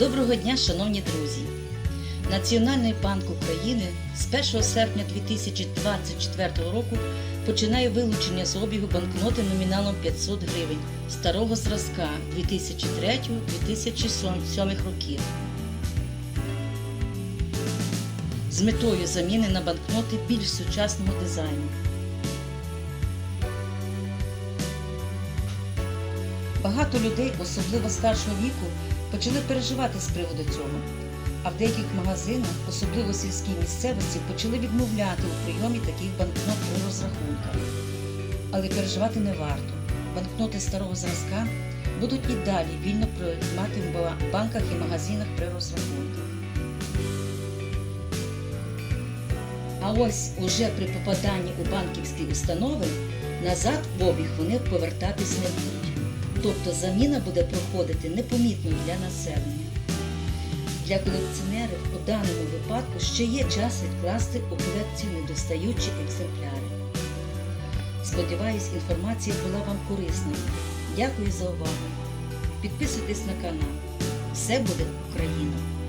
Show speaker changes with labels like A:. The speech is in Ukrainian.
A: Доброго дня, шановні друзі! Національний банк України з 1 серпня 2024 року починає вилучення з обігу банкноти номіналом 500 гривень старого зразка 2003-2007 років з метою заміни на банкноти більш сучасного дизайну. Багато людей, особливо старшого віку, почали переживати з приводу цього. А в деяких магазинах, особливо сільській місцевості, почали відмовляти у прийомі таких банкнот при розрахунках. Але переживати не варто. Банкноти старого зразка будуть і далі вільно приймати в банках і магазинах при розрахунках. А ось уже при попаданні у банківські установи назад в обіг вони повертатись не будуть. Тобто заміна буде проходити непомітно для населення. Для колекціонерів у даному випадку ще є час відкласти у колекцію недостаючі екземпляри. Сподіваюсь, інформація була вам корисною. Дякую за увагу. Підписуйтесь на канал. Все буде Україна!